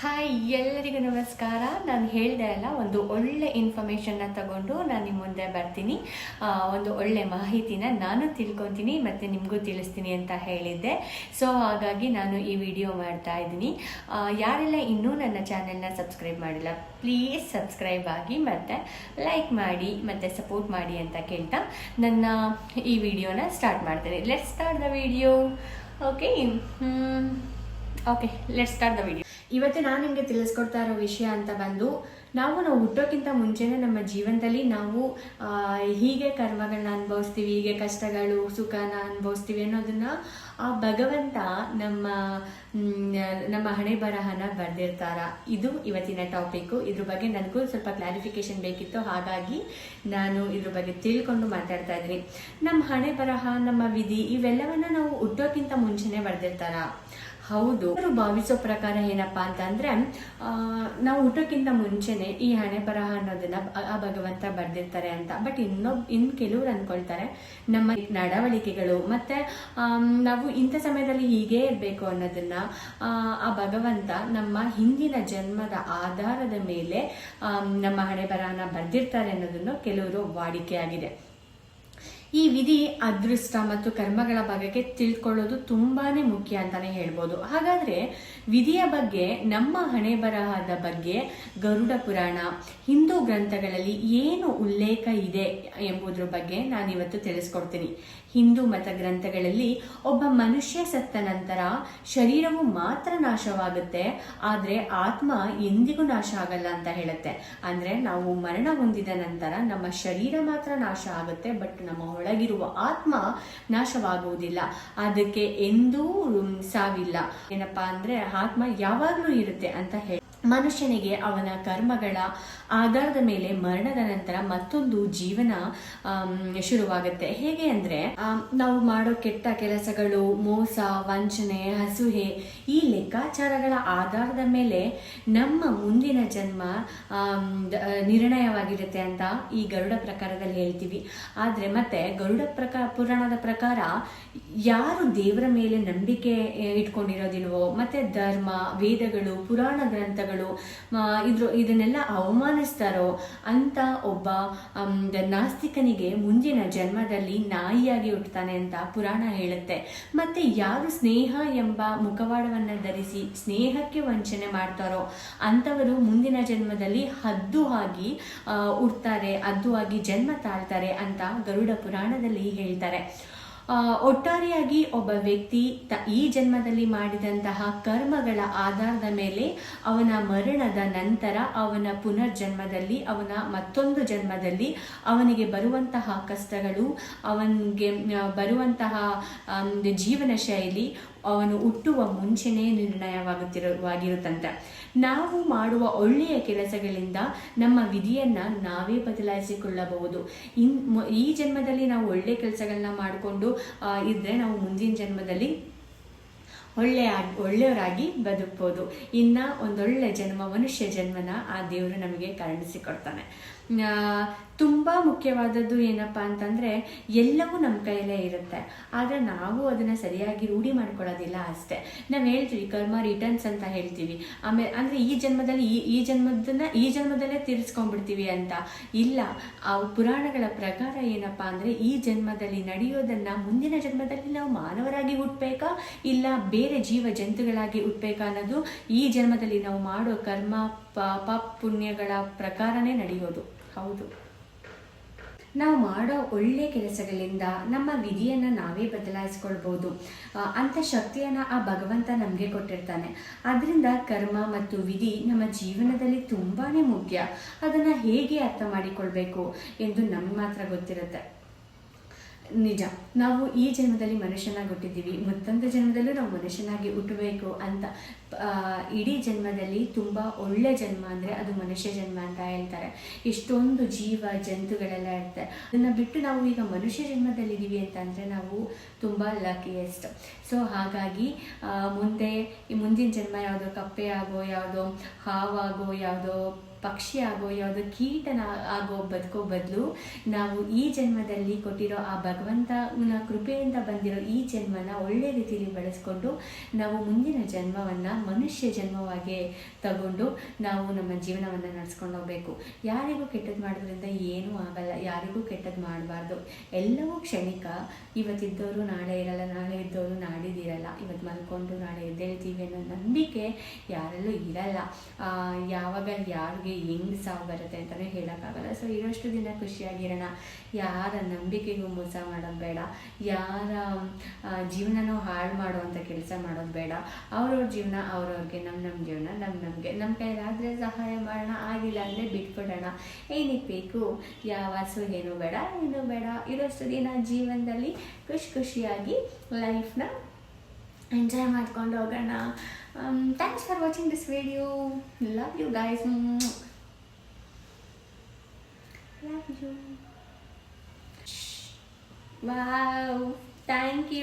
Hi ಎಲ್ಲರಿಗೂ ನಮಸ್ಕಾರ. ನಾನು ಹೇಳಿದೆ ಅಲ್ಲ, ಒಂದು ಒಳ್ಳೆ ಇನ್ಫಾರ್ಮೇಷನ್ನ ತಗೊಂಡು ನಾನು ನಿಮ್ಮ ಮುಂದೆ ಬರ್ತೀನಿ. ಒಂದು ಒಳ್ಳೆ ಮಾಹಿತಿನ ನಾನು ತಿಳ್ಕೊತೀನಿ ಮತ್ತು ನಿಮಗೂ ತಿಳಿಸ್ತೀನಿ ಅಂತ ಹೇಳಿದ್ದೆ. ಸೊ ಹಾಗಾಗಿ ನಾನು ಈ ವಿಡಿಯೋ ಮಾಡ್ತಾ ಇದ್ದೀನಿ. ಯಾರೆಲ್ಲ ಇನ್ನೂ ನನ್ನ ಚಾನೆಲ್ನ ಸಬ್ಸ್ಕ್ರೈಬ್ ಮಾಡಿಲ್ಲ ಪ್ಲೀಸ್ ಸಬ್ಸ್ಕ್ರೈಬ್ ಆಗಿ ಮತ್ತು ಲೈಕ್ ಮಾಡಿ, ಮತ್ತು ಸಪೋರ್ಟ್ ಮಾಡಿ ಅಂತ ಕೇಳ್ತಾ ನನ್ನ ಈ ವಿಡಿಯೋನ ಸ್ಟಾರ್ಟ್ ಮಾಡ್ತೀನಿ. Let start the video okay okay let start the video ಇವತ್ತು ನಾನು ನಿಮಗೆ ತಿಳಿಸ್ಕೊಡ್ತಾ ಇರೋ ವಿಷಯ ಅಂತ ಬಂದು, ನಾವು ನಾವು ಹುಟ್ಟೋಕ್ಕಿಂತ ಮುಂಚೆನೇ ನಮ್ಮ ಜೀವನದಲ್ಲಿ ನಾವು ಹೀಗೆ ಕರ್ಮಗಳನ್ನ ಅನುಭವಿಸ್ತೀವಿ, ಹೀಗೆ ಕಷ್ಟಗಳು, ಸುಖನ ಅನುಭವಿಸ್ತೀವಿ ಅನ್ನೋದನ್ನ ಆ ಭಗವಂತ ನಮ್ಮ ನಮ್ಮ ಹಣೆ ಬರಹನ ಬರೆದಿರ್ತಾರ. ಇದು ಇವತ್ತಿನ ಟಾಪಿಕ್ಕು ಇದ್ರ ಬಗ್ಗೆ ನನಗೂ ಸ್ವಲ್ಪ ಕ್ಲಾರಿಫಿಕೇಶನ್ ಬೇಕಿತ್ತು. ಹಾಗಾಗಿ ನಾನು ಇದ್ರ ಬಗ್ಗೆ ತಿಳ್ಕೊಂಡು ಮಾತಾಡ್ತಾ ಇದ್ದೀನಿ. ನಮ್ಮ ಹಣೆ ಬರಹ, ನಮ್ಮ ವಿಧಿ, ಇವೆಲ್ಲವನ್ನ ನಾವು ಹುಟ್ಟೋಕ್ಕಿಂತ ಮುಂಚೆನೆ ಬರೆದಿರ್ತಾರ. ಹೌದು. ಅವರು ಭಾವಿಸೋ ಪ್ರಕಾರ ಏನಪ್ಪಾ ಅಂತಂದ್ರೆ ನಾವು ಊಟಕ್ಕಿಂತ ಮುಂಚೆನೆ ಈ ಹಣೆ ಬರಹ ಅನ್ನೋದನ್ನ ಆ- ಭಗವಂತ ಬರ್ದಿರ್ತಾರೆ ಅಂತ. ಬಟ್ ಇನ್ನೊಬ್ ಇನ್ ಕೆಲವ್ರು ಅನ್ಕೊಳ್ತಾರೆ ನಮ್ಮ ನಡವಳಿಕೆಗಳು ಮತ್ತೆ ನಾವು ಇಂಥ ಸಮಯದಲ್ಲಿ ಹೀಗೆ ಇರಬೇಕು ಅನ್ನೋದನ್ನ ಆ, ಭಗವಂತ ನಮ್ಮ ಹಿಂದಿನ ಜನ್ಮದ ಆಧಾರದ ಮೇಲೆ ನಮ್ಮ ಹಣೆ ಬರಹನ ಬರ್ದಿರ್ತಾರೆ ಅನ್ನೋದನ್ನು ಕೆಲವರು ವಾಡಿಕೆಯಾಗಿದೆ ಈ ವಿಧಿ ಅದೃಷ್ಟ ಮತ್ತು ಕರ್ಮಗಳ ಬಗೆಗೆ ತಿಳ್ಕೊಳ್ಳೋದು ತುಂಬಾನೇ ಮುಖ್ಯ ಅಂತಾನೆ ಹೇಳ್ಬೋದು. ಹಾಗಾದ್ರೆ ವಿಧಿಯ ಬಗ್ಗೆ, ನಮ್ಮ ಹಣೆ ಬರಹದ ಬಗ್ಗೆ, ಗರುಡ ಪುರಾಣ, ಹಿಂದೂ ಗ್ರಂಥಗಳಲ್ಲಿ ಏನು ಉಲ್ಲೇಖ ಇದೆ ಎಂಬುದ್ರ ಬಗ್ಗೆ ನಾನಿವತ್ತು ತಿಳಿಸ್ಕೊಡ್ತೀನಿ. ಹಿಂದೂ ಮತ ಗ್ರಂಥಗಳಲ್ಲಿ ಒಬ್ಬ ಮನುಷ್ಯ ಸತ್ತ ನಂತರ ಶರೀರವು ಮಾತ್ರ ನಾಶವಾಗುತ್ತೆ, ಆದ್ರೆ ಆತ್ಮ ಎಂದಿಗೂ ನಾಶ ಆಗಲ್ಲ ಅಂತ ಹೇಳುತ್ತೆ. ಅಂದ್ರೆ ನಾವು ಮರಣ ಹೊಂದಿದ ನಂತರ ನಮ್ಮ ಶರೀರ ಮಾತ್ರ ನಾಶ ಆಗುತ್ತೆ, ಬಟ್ ನಮ್ಮ ಒಳಗಿರುವ ಆತ್ಮ ನಾಶವಾಗುವುದಿಲ್ಲ. ಅದಕ್ಕೆ ಎಂದೂ ಸಾವಿಲ್ಲ. ಏನಪ್ಪಾ ಅಂದ್ರೆ ಆತ್ಮ ಯಾವಾಗ್ಲೂ ಇರುತ್ತೆ ಅಂತ ಹೇಳಿ. ಮನುಷ್ಯನಿಗೆ ಅವನ ಕರ್ಮಗಳ ಆಧಾರದ ಮೇಲೆ ಮರಣದ ನಂತರ ಮತ್ತೊಂದು ಜೀವನ ಶುರುವಾಗುತ್ತೆ. ಹೇಗೆ ಅಂದ್ರೆ ನಾವು ಮಾಡೋ ಕೆಟ್ಟ ಕೆಲಸಗಳು, ಮೋಸ, ವಂಚನೆ, ಹಸುಹೆ, ಈ ಲೆಕ್ಕಾಚಾರಗಳ ಆಧಾರದ ಮೇಲೆ ನಮ್ಮ ಮುಂದಿನ ಜನ್ಮ ನಿರ್ಣಯವಾಗಿರುತ್ತೆ ಅಂತ ಈ ಗರುಡ ಪ್ರಕಾರದಲ್ಲಿ ಹೇಳ್ತೀವಿ. ಆದರೆ ಮತ್ತೆ ಗರುಡ ಪ್ರಕಾರ ಪುರಾಣದ ಪ್ರಕಾರ ಯಾರು ದೇವರ ಮೇಲೆ ನಂಬಿಕೆ ಇಟ್ಕೊಂಡಿರೋದಿಲ್ವೋ, ಮತ್ತೆ ಧರ್ಮ, ವೇದಗಳು, ಪುರಾಣ ಗ್ರಂಥಗಳು ಆ, ಇದ್ರ ಇದನ್ನೆಲ್ಲ ಅವಮಾನಿಸ್ತಾರೋ ಅಂತ ಒಬ್ಬ ನಾಸ್ತಿಕನಿಗೆ ಮುಂದಿನ ಜನ್ಮದಲ್ಲಿ ನಾಯಿಯಾಗಿ ಹುಟ್ಟುತ್ತಾನೆ ಅಂತ ಪುರಾಣ ಹೇಳುತ್ತೆ. ಮತ್ತೆ ಯಾರು ಸ್ನೇಹ ಎಂಬ ಮುಖವಾಡವನ್ನು ಧರಿಸಿ ಸ್ನೇಹಕ್ಕೆ ವಂಚನೆ ಮಾಡ್ತಾರೋ ಅಂಥವರು ಮುಂದಿನ ಜನ್ಮದಲ್ಲಿ ಹದ್ದು ಆಗಿ ಹುಡ್ತಾರೆ ಹದ್ದು ಆಗಿ ಜನ್ಮ ತಾಳ್ತಾರೆ ಅಂತ ಗರುಡ ಪುರಾಣದಲ್ಲಿ ಹೇಳ್ತಾರೆ. ಒಟ್ಟಾರೆಯಾಗಿ ಒಬ್ಬ ವ್ಯಕ್ತಿ ಈ ಜನ್ಮದಲ್ಲಿ ಮಾಡಿದಂತಹ ಕರ್ಮಗಳ ಆಧಾರದ ಮೇಲೆ ಅವನ ಮರಣದ ನಂತರ ಅವನ ಪುನರ್ಜನ್ಮದಲ್ಲಿ, ಅವನ ಮತ್ತೊಂದು ಜನ್ಮದಲ್ಲಿ ಅವನಿಗೆ ಬರುವಂತಹ ಕಷ್ಟಗಳು, ಅವನಿಗೆ ಬರುವಂತಹ ಜೀವನ ಶೈಲಿ ಅವನು ಹುಟ್ಟುವ ಮುಂಚೆನೇ ನಿರ್ಣಯವಾಗುತ್ತಿರುವಾಗಿರುತ್ತಂತೆ. ನಾವು ಮಾಡುವ ಒಳ್ಳೆಯ ಕೆಲಸಗಳಿಂದ ನಮ್ಮ ವಿಧಿಯನ್ನ ನಾವೇ ಬದಲಾಯಿಸಿಕೊಳ್ಳಬಹುದು. ಇನ್ ಈ ಜನ್ಮದಲ್ಲಿ ನಾವು ಒಳ್ಳೆ ಕೆಲಸಗಳನ್ನ ಮಾಡಿಕೊಂಡು ಇದ್ರೆ ನಾವು ಮುಂದಿನ ಜನ್ಮದಲ್ಲಿ ಒಳ್ಳೆಯ ಒಳ್ಳೆಯವರಾಗಿ ಬದುಕ್ಬೋದು. ಇನ್ನ ಒಂದೊಳ್ಳೆ ಜನ್ಮ, ಮನುಷ್ಯ ಜನ್ಮನ ಆ ದೇವರು ನಮಗೆ ಕರುಣಿಸಿಕೊಡ್ತಾನೆ. ತುಂಬ ಮುಖ್ಯವಾದದ್ದು ಏನಪ್ಪ ಅಂತಂದ್ರೆ ಎಲ್ಲವೂ ನಮ್ಮ ಕೈಯಲ್ಲೇ ಇರುತ್ತೆ. ಆದ್ರೆ ನಾವು ಅದನ್ನ ಸರಿಯಾಗಿ ರೂಢಿ ಮಾಡ್ಕೊಳ್ಳೋದಿಲ್ಲ ಅಷ್ಟೇ. ನಾವು ಹೇಳ್ತೀವಿ, ಕರ್ಮ ರಿಟರ್ನ್ಸ್ ಅಂತ ಹೇಳ್ತೀವಿ. ಆಮೇಲೆ ಅಂದ್ರೆ ಈ ಜನ್ಮದಲ್ಲಿ ಈ ಈ ಜನ್ಮದನ್ನ, ಈ ಜನ್ಮದಲ್ಲೇ ತೀರಿಸ್ಕೊಂಡ್ಬಿಡ್ತೀವಿ ಅಂತ ಇಲ್ಲ. ಆ ಪುರಾಣಗಳ ಪ್ರಕಾರ ಏನಪ್ಪಾ ಅಂದ್ರೆ ಈ ಜನ್ಮದಲ್ಲಿ ನಡೆಯೋದನ್ನ ಮುಂದಿನ ಜನ್ಮದಲ್ಲಿ ನಾವು ಮಾನವರಾಗಿ ಹುಟ್ಟಬೇಕಾ ಇಲ್ಲ, ಬೇರೆ ಜೀವ ಜಂತುಗಳಾಗಿ ಹುಟ್ಟಬೇಕನ್ನೋದು ಈ ಜನ್ಮದಲ್ಲಿ ನಾವು ಮಾಡೋ ಕರ್ಮ ಪಾಪ ಪುಣ್ಯಗಳ ಪ್ರಕಾರನೇ ನಡೆಯೋದು. ಹೌದು. ನಾವು ಮಾಡೋ ಒಳ್ಳೆ ಕೆಲಸಗಳಿಂದ ನಮ್ಮ ವಿಧಿಯನ್ನು ನಾವೇ ಬದಲಾಯಿಸ್ಕೊಳ್ಬೋದು. ಅಂಥ ಶಕ್ತಿಯನ್ನ ಆ ಭಗವಂತ ನಮಗೆ ಕೊಟ್ಟಿರ್ತಾನೆ. ಅದರಿಂದ ಕರ್ಮ ಮತ್ತು ವಿಧಿ ನಮ್ಮ ಜೀವನದಲ್ಲಿ ತುಂಬಾ ಮುಖ್ಯ. ಅದನ್ನು ಹೇಗೆ ಅರ್ಥ ಮಾಡಿಕೊಳ್ಬೇಕು ಎಂದು ನಮ್ಗೆ ಮಾತ್ರ ಗೊತ್ತಿರುತ್ತೆ. ನಿಜ. ನಾವು ಈ ಜನ್ಮದಲ್ಲಿ ಮನುಷ್ಯನಾಗಿ ಹುಟ್ಟಿದ್ದೀವಿ ಮತ್ತೊಂದು ಜನ್ಮದಲ್ಲೂ ನಾವು ಮನುಷ್ಯನಾಗಿ ಹುಟ್ಟಬೇಕು ಅಂತ ಇಡೀ ಜನ್ಮದಲ್ಲಿ ತುಂಬ ಒಳ್ಳೆ ಜನ್ಮ ಅಂದರೆ ಅದು ಮನುಷ್ಯ ಜನ್ಮ ಅಂತ ಹೇಳ್ತಾರೆ. ಎಷ್ಟೊಂದು ಜೀವ ಜಂತುಗಳೆಲ್ಲ ಇರುತ್ತೆ. ಅದನ್ನು ಬಿಟ್ಟು ನಾವು ಈಗ ಮನುಷ್ಯ ಜನ್ಮದಲ್ಲಿದ್ದೀವಿ ಅಂತಂದರೆ ನಾವು ತುಂಬ ಲಕ್ಕಿಯೆಸ್ಟ್ ಸೊ ಹಾಗಾಗಿ ಮುಂದೆ ಮುಂದಿನ ಜನ್ಮ ಯಾವುದೋ ಕಪ್ಪೆ ಆಗೋ ಯಾವುದೋ ಹಾವಾಗೋ, ಯಾವುದೋ ಪಕ್ಷಿ ಆಗೋ ಯಾವುದೋ ಕೀಟನ ಆಗೋ ಬದುಕೋ ಬದಲು ನಾವು ಈ ಜನ್ಮದಲ್ಲಿ ಕೊಟ್ಟಿರೋ ಆ ಭಗವಂತನ ಕೃಪೆಯಿಂದ ಬಂದಿರೋ ಈ ಜನ್ಮನ ಒಳ್ಳೆ ರೀತಿಯಲ್ಲಿ ಬಳಸ್ಕೊಂಡು ನಾವು ಮುಂದಿನ ಜನ್ಮವನ್ನು ಮನುಷ್ಯ ಜನ್ಮವಾಗಿ ತಗೊಂಡು ನಾವು ನಮ್ಮ ಜೀವನವನ್ನು ನಡೆಸ್ಕೊಂಡು ಹೋಗಬೇಕು. ಯಾರಿಗೂ ಕೆಟ್ಟದ್ದು ಮಾಡೋದ್ರಿಂದ ಏನೂ ಆಗಲ್ಲ, ಯಾರಿಗೂ ಕೆಟ್ಟದ್ದು ಮಾಡಬಾರ್ದು. ಎಲ್ಲವೂ ಕ್ಷಣಿಕ. ಇವತ್ತಿದ್ದವರು ನಾಳೆ ಇರಲ್ಲ, ನಾಳೆ ಇದ್ದವರು ನಾಡಿದಿರಲ್ಲ. ಇವತ್ತು ಮಲ್ಕೊಂಡು ನಾಳೆ ಎದ್ದೇಳ್ತೀವಿ ಅನ್ನೋ ನಂಬಿಕೆ ಯಾರಲ್ಲೂ ಇರಲ್ಲ. ಯಾವಾಗ ಯಾರಿಗೆ ಹೆಂಗ್ ಸಾವು ಬರುತ್ತೆ ಅಂತಲೇ ಹೇಳೋಕ್ಕಾಗಲ್ಲ. ಸೊ ಇರೋಷ್ಟು ದಿನ ಖುಷಿಯಾಗಿರೋಣ. ಯಾರ ನಂಬಿಕೆಗೂ ಮೋಸ ಮಾಡೋದು ಬೇಡ. ಯಾರ ಜೀವನನೂ ಹಾಳು ಮಾಡುವಂಥ ಕೆಲಸ ಮಾಡೋದು ಬೇಡ. ಅವ್ರವ್ರ ಜೀವನ, ಅವ್ರವ್ರಿಗೆ ನಮ್ಮ ನಮ್ಮ ಜೀವನ ನಮ್ಮ ನಮಗೆ. ನಮ್ಮ ಕೈಲಾದರೆ ಸಹಾಯ ಮಾಡೋಣ, ಆಗಿಲ್ಲ ಅಂದರೆ ಬಿಟ್ಬಿಡೋಣ. ಏನಕ್ಕೆ ಬೇಕು ಯಾವ ಸೊ ಏನೂ ಬೇಡ, ಏನು ಬೇಡ. ಇರೋಷ್ಟು ದಿನ ಜೀವನದಲ್ಲಿ ಖುಷಿ ಖುಷಿಯಾಗಿ ಲೈಫ್ನ ಎಂಜಾಯ್ ಮಾಡ್ಕೊಂಡು ಹೋಗೋಣ. Um, thanks for watching this video. Love you guys. Love you. Wow. Thank you.